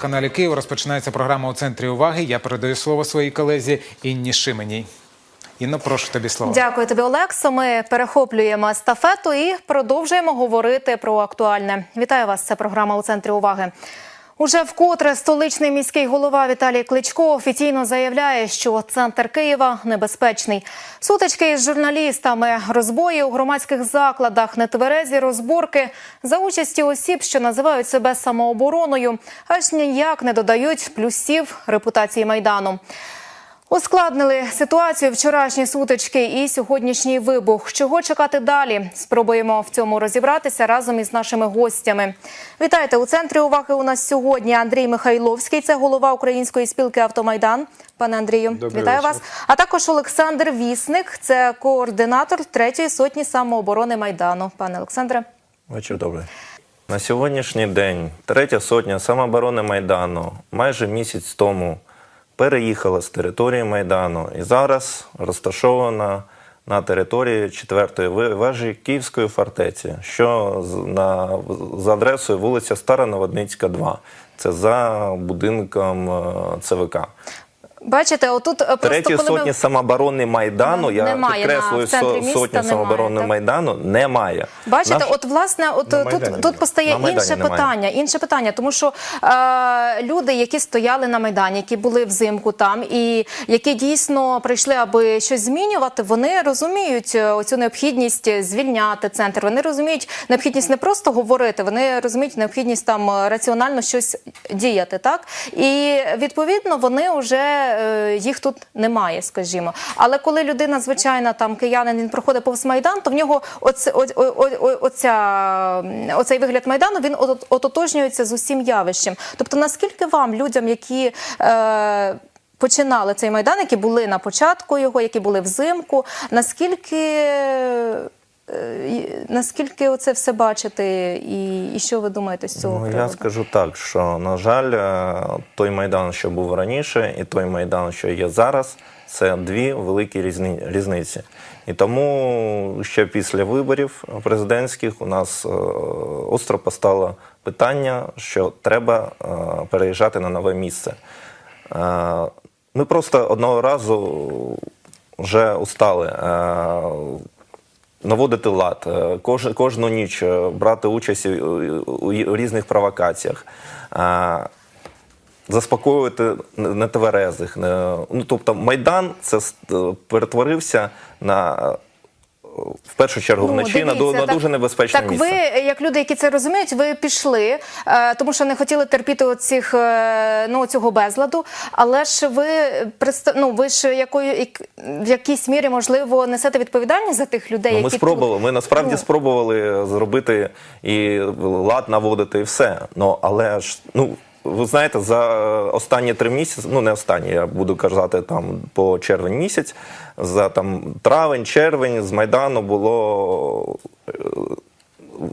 каналі Київ розпочинається програма у центрі уваги. Я передаю слово своїй колезі Інні Шименій. Інно, прошу тобі слово. Дякую тобі, Олексо. Ми перехоплюємо естафету і продовжуємо говорити про актуальне. Вітаю вас. Це програма у центрі уваги. Уже вкотре столичний міський голова Віталій Кличко офіційно заявляє, що центр Києва небезпечний. Сутички із журналістами, розбої у громадських закладах, нетверезі розборки за участі осіб, що називають себе самообороною, аж ніяк не додають плюсів репутації майдану. Ускладнили ситуацію вчорашні сутички і сьогоднішній вибух. Чого чекати далі? Спробуємо в цьому розібратися разом із нашими гостями. Вітайте у центрі уваги. У нас сьогодні Андрій Михайловський, це голова Української спілки Автомайдан. Пане Андрію, Добрий вітаю вечір. вас. А також Олександр Вісник, це координатор третьої сотні самооборони майдану. Пане Олександре. Вечір добрий. На сьогоднішній день третя сотня самооборони Майдану майже місяць тому переїхала з території Майдану і зараз розташована на території четвертої ви- вежі Київської фортеці, що на, за адресою вулиця Стара Новодницька, 2. Це за будинком е, ЦВК. Бачите, отут е, просто Третьої коли ми- самооборони Майдану, я Немає, підкреслюю, на- міста сотні немає, самооборони так? Майдану немає. Бачите, Наш- от власне, от На тут, Майдані тут постає На інше немає. питання. Інше питання, тому що е, люди, які стояли на майдані, які були взимку там, і які дійсно прийшли, аби щось змінювати, вони розуміють е, оцю необхідність звільняти центр. Вони розуміють необхідність не просто говорити, вони розуміють необхідність там е, раціонально щось діяти. Так і відповідно вони вже е, їх тут немає, скажімо. Але коли людина звичайна там киянин він проходить повз майдан, то в нього оце, оцей вигляд майдану він ототожнюється з усім явищем. Тобто, наскільки вам, людям, які е, починали цей майдан, які були на початку його, які були взимку, наскільки. Е, Наскільки оце все бачите, і, і що ви думаєте з цього Ну, я скажу так, що на жаль, е, той майдан, що був раніше, і той майдан, що є зараз, це дві великі різни, різниці. І тому ще після виборів президентських у нас е, остро постало питання, що треба переїжджати на нове місце. Ми просто одного разу вже устали. Наводити лад, е, кож, кожну ніч е, брати участь у, у, у різних провокаціях, е, заспокоювати нетверезих. Не- Ну, тобто Майдан це перетворився на в першу чергу вночі на, Ну, дивіться, на так- дуже небезпечне так місце. ви, як люди, які це розуміють, ви пішли, е, тому що не хотіли терпіти оцих, е, ну, цього безладу. Але ж ви ну, ви ж якою як- в якійсь мірі можливо несете відповідальність за тих людей, Ну, які ми спробували. Ми насправді Ну. спробували зробити і лад наводити, і все. Ну але ж ну. Ви знаєте, за останні три місяці, ну не останні, я буду казати там по червень місяць, за там травень, червень з Майдану було е,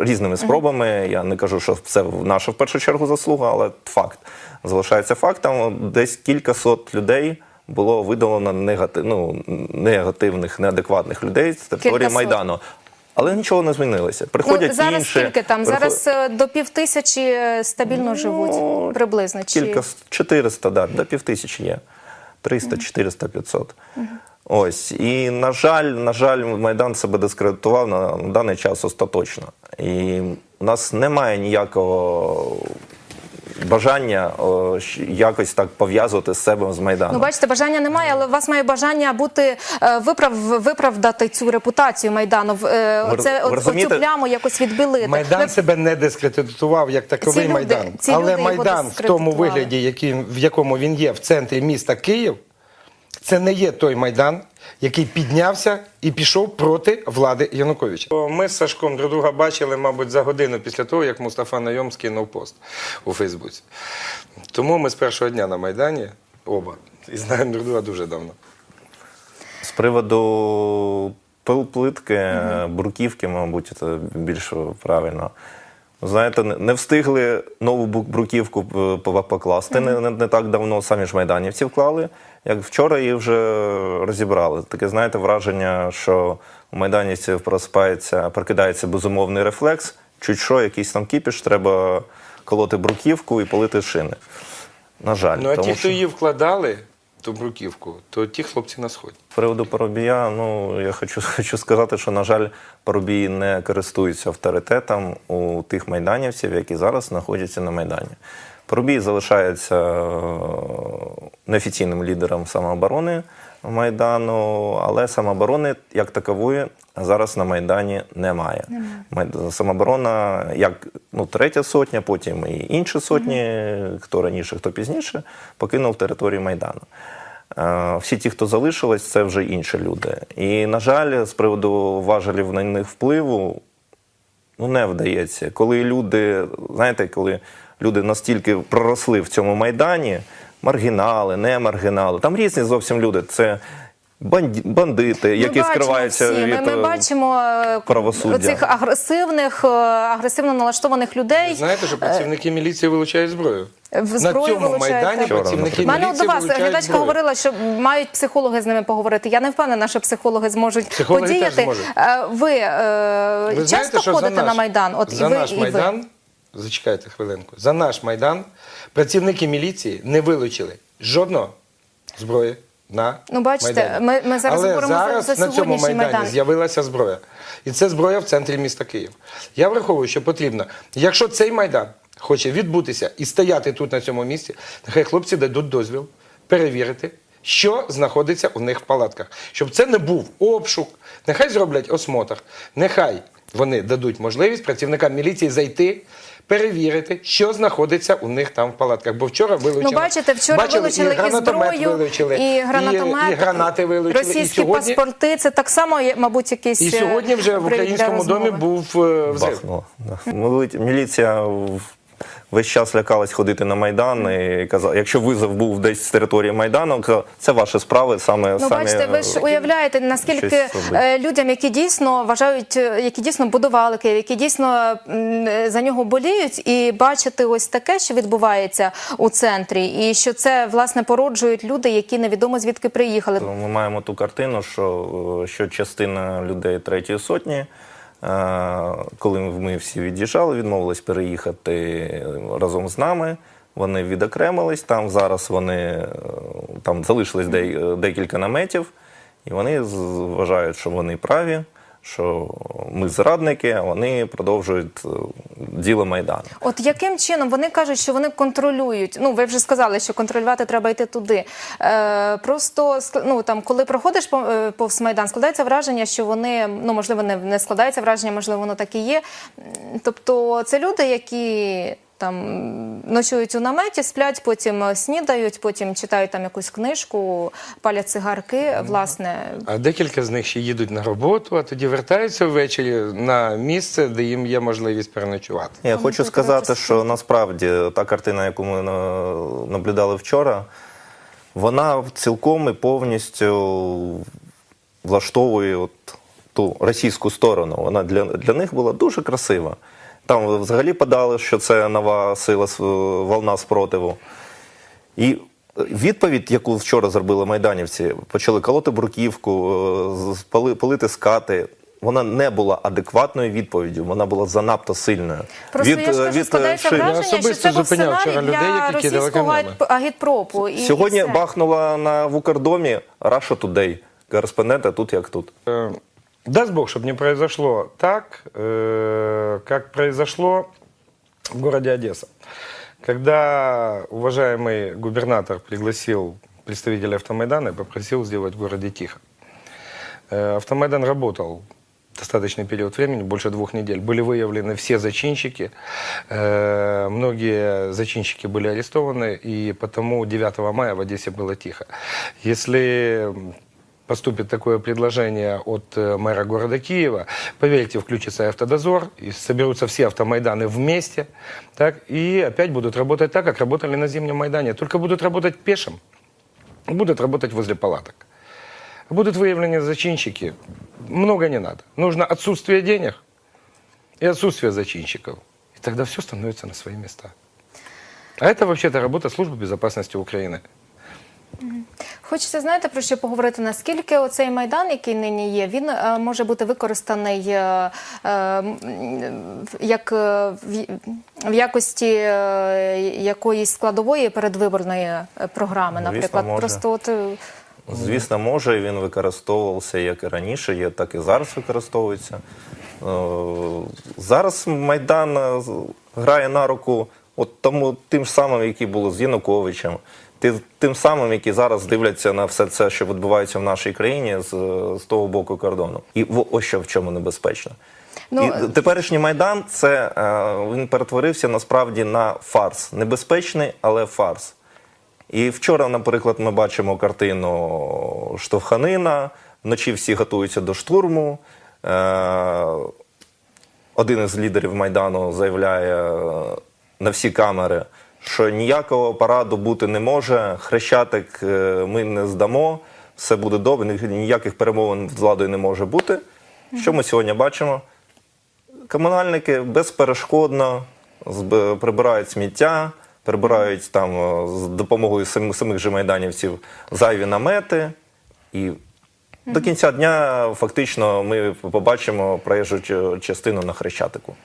різними спробами. Я не кажу, що це наша в першу чергу заслуга, але факт залишається фактом. Десь кілька сот людей було видалено негатив, ну, негативних, неадекватних людей з території. Майдану. Але нічого не змінилося. Приходять ну, зараз інші. скільки там? приход- Зараз е, до пів тисячі ну, стабільно живуть приблизно. Чи... Кілька с- 400, да, до півтисячі є. 300, 400, 500. Ось. І, на жаль, на жаль, Майдан себе дискредитував на, на даний час остаточно. І у нас немає ніякого бажання о, якось так пов'язувати з себе з Майданом. Ну, бачите, бажання немає, але у вас має бажання бути е, виправ, виправдати цю репутацію майдану. в- Е, оце, ви оцю розумієте? пляму якось відбілити. Майдан Ви- себе не дискредитував як таковий люди- майдан. ці люди Але його майдан в тому дискредитували. вигляді, який, в якому він є в центрі міста Київ, це не є той майдан, який піднявся і пішов проти влади Януковича. Ми з Сашком друг друга бачили, мабуть, за годину після того, як Мустафа Найом скинув пост у Фейсбуці. Тому ми з першого дня на Майдані оба і знаємо друг друга дуже давно. З приводу пил- плитки, бруківки, мабуть, це більш правильно. Знаєте, не- встигли нову бруківку п- покласти не, не, не так давно, самі ж майданівці вклали. Як вчора її вже розібрали. Таке, знаєте, враження, що у майданівців просипається, прокидається безумовний рефлекс. Чуть що, якийсь там кіпіш, треба колоти бруківку і полити шини. На жаль, Ну а тому ті, хто її вкладали, ту бруківку, то ті хлопці на сході. з приводу Парубія, ну я хочу, хочу сказати, що на жаль, Парубій не користується авторитетом у тих майданівців, які зараз знаходяться на майдані. Парубій залишається е, неофіційним лідером самооборони майдану, але самооборони як такової зараз на майдані немає. Майд- Самооборона, як ну, третя сотня, потім і інші сотні, хто раніше, хто пізніше, покинув територію майдану. Е, Всі ті, хто залишились, це вже інші люди. І, на жаль, з приводу важелів на них впливу, ну не вдається. Коли люди, знаєте, коли люди настільки проросли в цьому майдані, маргінали, не маргінали, там різні зовсім люди. Це бандити, які ми скриваються всі. від Ми, ми е, бачимо е, правосуддя. цих агресивних, е, агресивно налаштованих людей. Ви знаєте, що працівники міліції вилучають зброю? В На цьому вилучають, майдані. Працівники У мене до вас глядачка зброю. говорила, що мають психологи з ними поговорити. Я не впевнена, що психологи зможуть Психологи подіяти. зможуть. Ви, е, Ви часто знаєте, що ходите за наш, на майдан? От за і ви, наш і ви. Зачекайте хвилинку, за наш майдан працівники міліції не вилучили жодного зброї на Ну, бачите, майдані. ми- ми зараз Але говоримо за- за на цьому майдані Майдан. з'явилася зброя. І це зброя в центрі міста Київ. Я враховую, що потрібно, якщо цей майдан хоче відбутися і стояти тут на цьому місці, нехай хлопці дадуть дозвіл перевірити, що знаходиться у них в палатках. Щоб це не був обшук, нехай зроблять осмотр, нехай вони дадуть можливість працівникам міліції зайти. Перевірити, що знаходиться у них там в палатках. Бо вчора вилучили. Ну, бачите, вчора Бачили, вилучили і, гранатомет зброю, вилучили, і гранатомет, і, і гранати вилучили. російські і сьогодні, паспорти. Це так само, мабуть, якийсь і сьогодні вже в українському домі був е, взрив. Бахнуло. Да. Міліція в- весь час лякалась ходити на Майдан і казала, якщо визов був десь з території Майдану, казала, це ваші справи, саме Ну, самі, бачите, ви ж е, уявляєте, наскільки е, людям, які дійсно вважають, е, які дійсно будували Київ, які дійсно за нього боліють, і бачити ось таке, що відбувається у центрі, і що це власне породжують люди, які невідомо звідки приїхали. Ми маємо ту картину, що, що частина людей третьої сотні, коли ми всі від'їжджали, відмовились переїхати разом з нами. Вони відокремились. Там зараз вони е, там залишились декілька наметів, і вони вважають, що вони праві, що ми зрадники, а вони продовжують е, діло Майдану. От яким чином вони кажуть, що вони контролюють? Ну, ви вже сказали, що контролювати треба йти туди. Е, просто ну там, коли проходиш е, повз майдан, складається враження, що вони ну можливо не, не складається враження, можливо, воно так і є. Тобто, це люди, які. Там ночують у наметі, сплять, потім е, снідають, потім читають там якусь книжку, палять цигарки. Власне, А декілька з них ще їдуть на роботу, а тоді вертаються ввечері на місце, де їм є можливість переночувати. Я Тому хочу сказати, що насправді та картина, яку ми наблюдали вчора, вона цілком і повністю влаштовує от ту російську сторону. Вона для, для них була дуже красива. Там взагалі подали, що це нова сила волна спротиву. І відповідь, яку вчора зробили майданівці, почали колоти бруківку, е, палити скати. Вона не була адекватною відповіддю, вона була занадто сильною. просто я ж е, кажу, е, складається шин. враження, що це був сценарій вчора людей, для російського агітпропу. І, Сьогодні і все. бахнула на Вукрдомі Russia Today. Кореспондента тут як тут. Даст Бог, чтобы не произошло так, э, как произошло в городе Одесса. Когда уважаемый губернатор пригласил представителя автомайдана и попросил сделать в городе тихо. Э, Автомайдан работал достаточный период времени, больше двух недель. Были выявлены все зачинщики. Э, Многие зачинщики были арестованы, и потому 9 мая в Одессе было тихо. Если поступит такое предложение от э, мэра города Киева, поверьте, включится автодозор, и соберутся все автомайданы вместе, так, и опять будут работать так, как работали на Зимнем Майдане, только будут работать пешим, будут работать возле палаток. Будут выявлены зачинщики, много не надо. Нужно отсутствие денег и отсутствие зачинщиков. И тогда все становится на свои места. А это вообще-то работа службы безопасности Украины. Хочеться знаєте про що поговорити? Наскільки оцей майдан, який нині є, він е, може бути використаний е, е, як е, в, якості е, якоїсь складової передвиборної програми, Звісно, наприклад, може. просто от е, Звісно, може, і він використовувався як і раніше, є, так і зараз використовується. Е, Зараз Майдан е, з- грає на руку от тому тим ж самим, які було з Януковичем, тим самим, які зараз дивляться на все це, що відбувається в нашій країні з, з того боку кордону. І ось що в чому небезпечно. Ну, і теперішній майдан це е, він перетворився насправді на фарс. Небезпечний, але фарс. І вчора, наприклад, ми бачимо картину Штовханина. Вночі всі готуються до штурму. Е, Один із лідерів Майдану заявляє е, на всі камери, що ніякого параду бути не може. Хрещатик е, ми не здамо, все буде добре, ніяких перемовин з владою не може бути. Що ми сьогодні бачимо? комунальники безперешкодно прибирають сміття, прибирають там е, з допомогою самих же майданівців зайві намети. І до кінця дня фактично ми побачимо проїжджу частину на Хрещатику.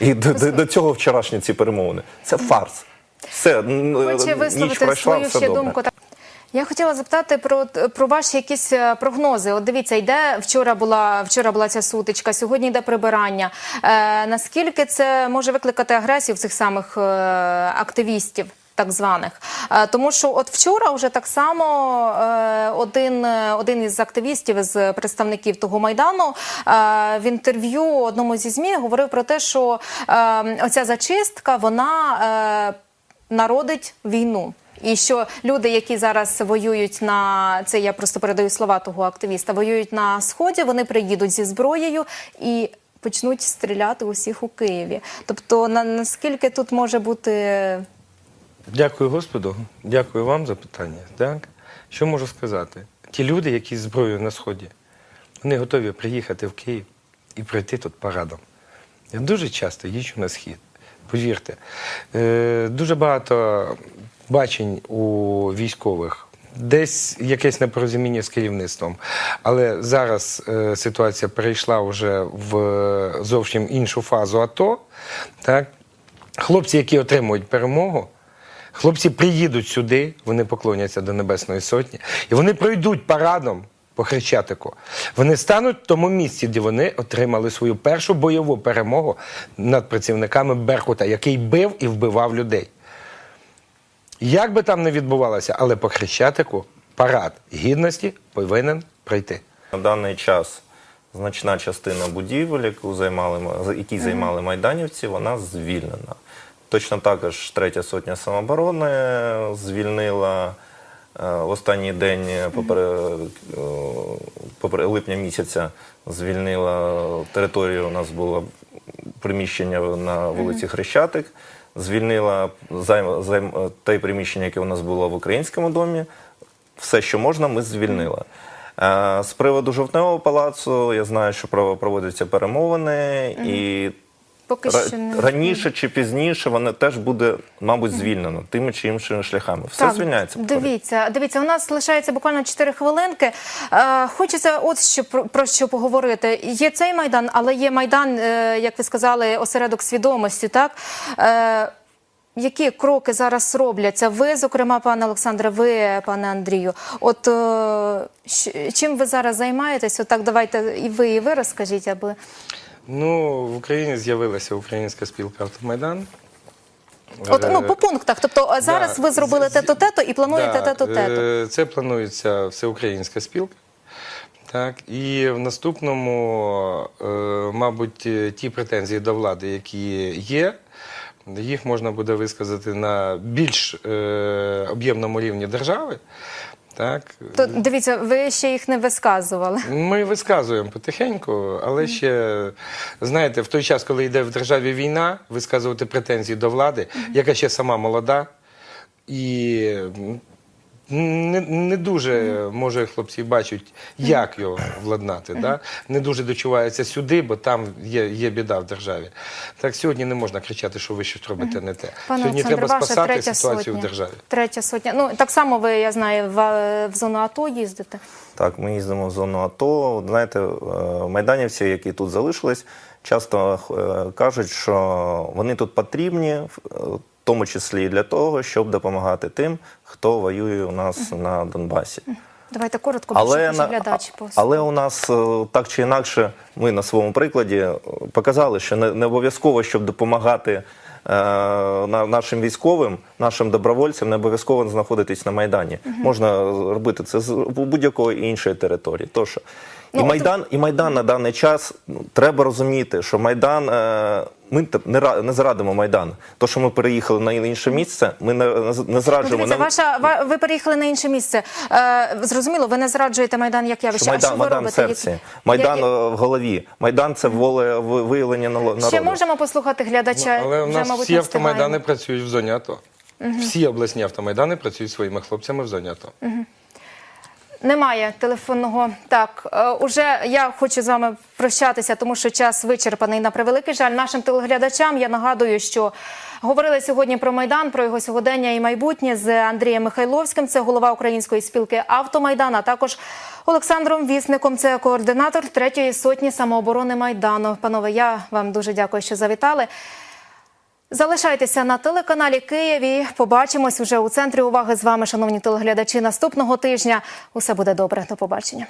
І до, до, до цього вчорашні ці перемовини. Це фарс. Все, Хоче ніч висловити пройшла, свою все ще добре. думку. Я хотіла запитати про, про ваші якісь е, прогнози. От дивіться, йде вчора була вчора була ця сутичка, сьогодні йде прибирання. Е, наскільки це може викликати агресію в цих самих е, активістів? Так званих, Е, тому що от вчора вже так само е, один, один із активістів з представників того майдану в інтерв'ю одному зі змі говорив про те, що е, оця зачистка вона народить війну. І що люди, які зараз воюють на це, я просто передаю слова того активіста, воюють на сході, вони приїдуть зі зброєю і почнуть стріляти усіх у Києві. Тобто, на наскільки тут може бути Дякую Господу, дякую вам за питання. Так? Що можу сказати? Ті люди, які з зброєю на сході, вони готові приїхати в Київ і пройти тут парадом. Я дуже часто їжджу на схід. Повірте, е, дуже багато бачень у військових. Десь якесь непорозуміння з керівництвом. Але зараз е, ситуація перейшла вже в зовсім іншу фазу АТО. Так? Хлопці, які отримують перемогу, хлопці приїдуть сюди, вони поклоняться до Небесної Сотні, і вони пройдуть парадом по Хрещатику. Вони стануть в тому місці, де вони отримали свою першу бойову перемогу над працівниками Беркута, який бив і вбивав людей. Як би там не відбувалося, але по Хрещатику парад гідності повинен пройти. На даний час значна частина будівель, яку займали, які займали майданівці, вона звільнена. Точно також третя сотня самооборони звільнила е, в останній день попри, е, попри липня місяця звільнила територію. У нас було приміщення на вулиці Хрещатик. Звільнила займ, займ, те приміщення, яке у нас було в українському домі все, що можна, ми звільнили. Е, З приводу жовтневого палацу я знаю, що пров- проводяться перемовини, і поки що не раніше чи пізніше воно теж буде, мабуть, звільнено тими чи іншими шляхами. Все звільняється. повторюю. Дивіться, дивіться, у нас лишається буквально 4 хвилинки. Е, хочеться от що про, про що поговорити. Є цей майдан, але є майдан, е, як ви сказали, осередок свідомості. Так е, які кроки зараз робляться? Ви, зокрема, пане Олександре, ви, пане Андрію. От е, чим ви зараз займаєтесь? Отак, давайте і ви, і ви розкажіть, аби Ну, в Україні з'явилася українська спілка Автомайдан. от ну Е, по пунктах. Тобто зараз Да, ви зробили те-то тето і плануєте Да, те-то тето. е, Це планується всеукраїнська спілка. Так, і в наступному, е, мабуть, ті претензії до влади, які є, їх можна буде висказати на більш об'ємному рівні держави. Так, То дивіться, ви ще їх не висказували. ми висказуємо потихеньку, але ще знаєте, в той час, коли йде в державі війна, висказувати претензії до влади, яка ще сама молода, і не, не дуже може хлопці бачать, як його владнати. Да? Не дуже дочуваються сюди, бо там є, є біда в державі. Так сьогодні не можна кричати, що ви щось робите не те. Пане сьогодні Олександре, треба спасати третя ситуацію сотня. в державі. Третя сотня. Ну так само ви, я знаю, в, в зону АТО їздите. Так, ми їздимо в зону АТО. Знаєте, е, майданівці, які тут залишились, часто е, кажуть, що вони тут потрібні, тому числі і для того, щоб допомагати тим, хто воює у нас на Донбасі. Давайте коротко, Але, на, глядач але у нас е, так чи інакше, ми на своєму прикладі е, показали, що не, не обов'язково, щоб допомагати е, на, нашим військовим, нашим добровольцям, не обов'язково знаходитись на Майдані. Можна робити це з будь-якої іншої території. Тож, і, Ну, Майдан, і Майдан на даний час ну, треба розуміти, що Майдан. Е, ми не, ра- не зрадимо Майдан. То, що ми переїхали на інше місце, ми не, не Ну, зраджуємо. дивіться, Не- ваша ва- ви переїхали на інше місце. Е, зрозуміло, ви не зраджуєте майдан як явище. Що а Майдан, що ви Майдан в робите? серці, Майдан які- е, в голові. Майдан це воле виявлення нало- народу. Ще можемо послухати глядача. Ну, Але у Вже, нас мабуть, всі автомайдани встигаємо. працюють в зоні АТО. Всі обласні автомайдани працюють своїми хлопцями в зоні АТО. Немає телефонного. Так, е, уже я хочу з вами прощатися, тому що час вичерпаний на превеликий жаль. Нашим телеглядачам я нагадую, що говорили сьогодні про майдан, про його сьогодення і майбутнє з Андрієм Михайловським. Це голова української спілки Автомайдан, а також Олександром Вісником. Це координатор третьої сотні самооборони майдану. Панове, я вам дуже дякую, що завітали. Залишайтеся на телеканалі Києві. Побачимось уже у центрі уваги з вами, шановні телеглядачі, наступного тижня. Усе буде добре. До побачення.